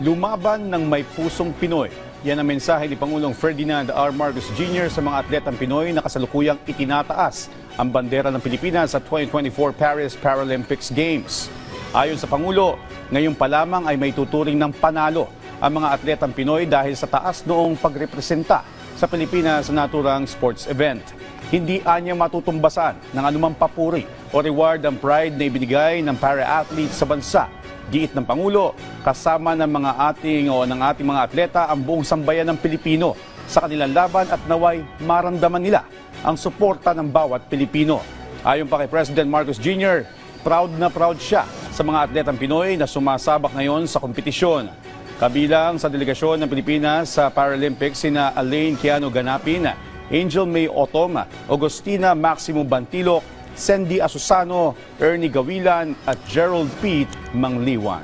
lumaban ng may pusong Pinoy. Yan ang mensahe ni Pangulong Ferdinand R. Marcos Jr. sa mga atletang Pinoy na kasalukuyang itinataas ang bandera ng Pilipinas sa 2024 Paris Paralympics Games. Ayon sa Pangulo, ngayon pa lamang ay may tuturing ng panalo ang mga atletang Pinoy dahil sa taas noong pagrepresenta sa Pilipinas sa naturang sports event. Hindi anya matutumbasan ng anumang papuri o reward ang pride na ibinigay ng para-athletes sa bansa. Giit ng Pangulo, kasama ng mga ating o ng ating mga atleta ang buong sambayan ng Pilipino sa kanilang laban at naway maramdaman nila ang suporta ng bawat Pilipino. Ayon pa kay President Marcos Jr., proud na proud siya sa mga atletang Pinoy na sumasabak ngayon sa kompetisyon. Kabilang sa delegasyon ng Pilipinas sa Paralympics sina Elaine Kiano Ganapin, Angel May Otoma, Agustina Maximo Bantilok, Sandy Asusano, Ernie Gawilan at Gerald Pete Mangliwan.